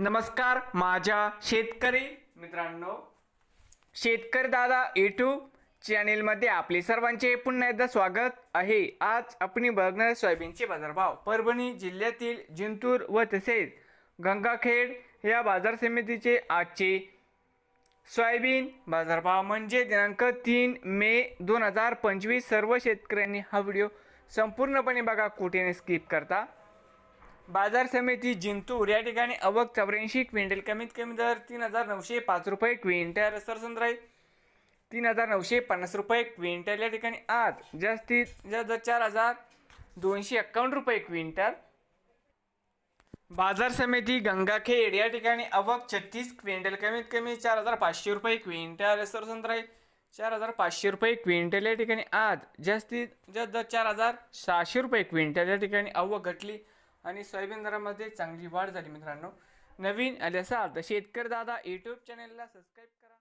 नमस्कार माझ्या शेतकरी मित्रांनो. शेतकरी दादा यूट्यूब चॅनेलमध्ये आपले सर्वांचे पुन्हा एकदा स्वागत आहे. आज आपण बघणार सोयाबीनचे बाजारभाव. परभणी जिल्ह्यातील जिंतूर व तसेच गंगाखेड या बाजार समितीचे आजचे सोयाबीन बाजारभाव म्हणजे दिनांक तीन मे दोन हजार पंचवीस. सर्व शेतकऱ्यांनी हा व्हिडिओ संपूर्णपणे बघा कुठेने स्किप करता. बाजार समिती जिंतूर या ठिकाणी अवक चौऱ्याऐंशी क्विंटल कमीत कमी दर तीन हजार नऊशे पाच रुपये क्विंटल. सरसंद्राई तीन हजार नऊशे पन्नास रुपये क्विंटल. या ठिकाणी आज जास्तीत जास्त चार हजार दोनशे एक्कावन्न रुपये क्विंटल. बाजार समिती गंगाखेड या ठिकाणी अवक छत्तीस क्विंटल कमीत कमी चार हजार पाचशे रुपये क्विंटल. सरसंद्राई चार हजार पाचशे रुपये क्विंटल. या ठिकाणी आज जास्तीत जास्त चार हजार सहाशे रुपये क्विंटल. या ठिकाणी अवक घटली आणि सोयाबीन दरामध्ये चांगली वाढ झाली मित्रांनो. नवीन आले असाल तर शेतकरी दादा यूट्यूब चॅनलला सबस्क्राईब करा.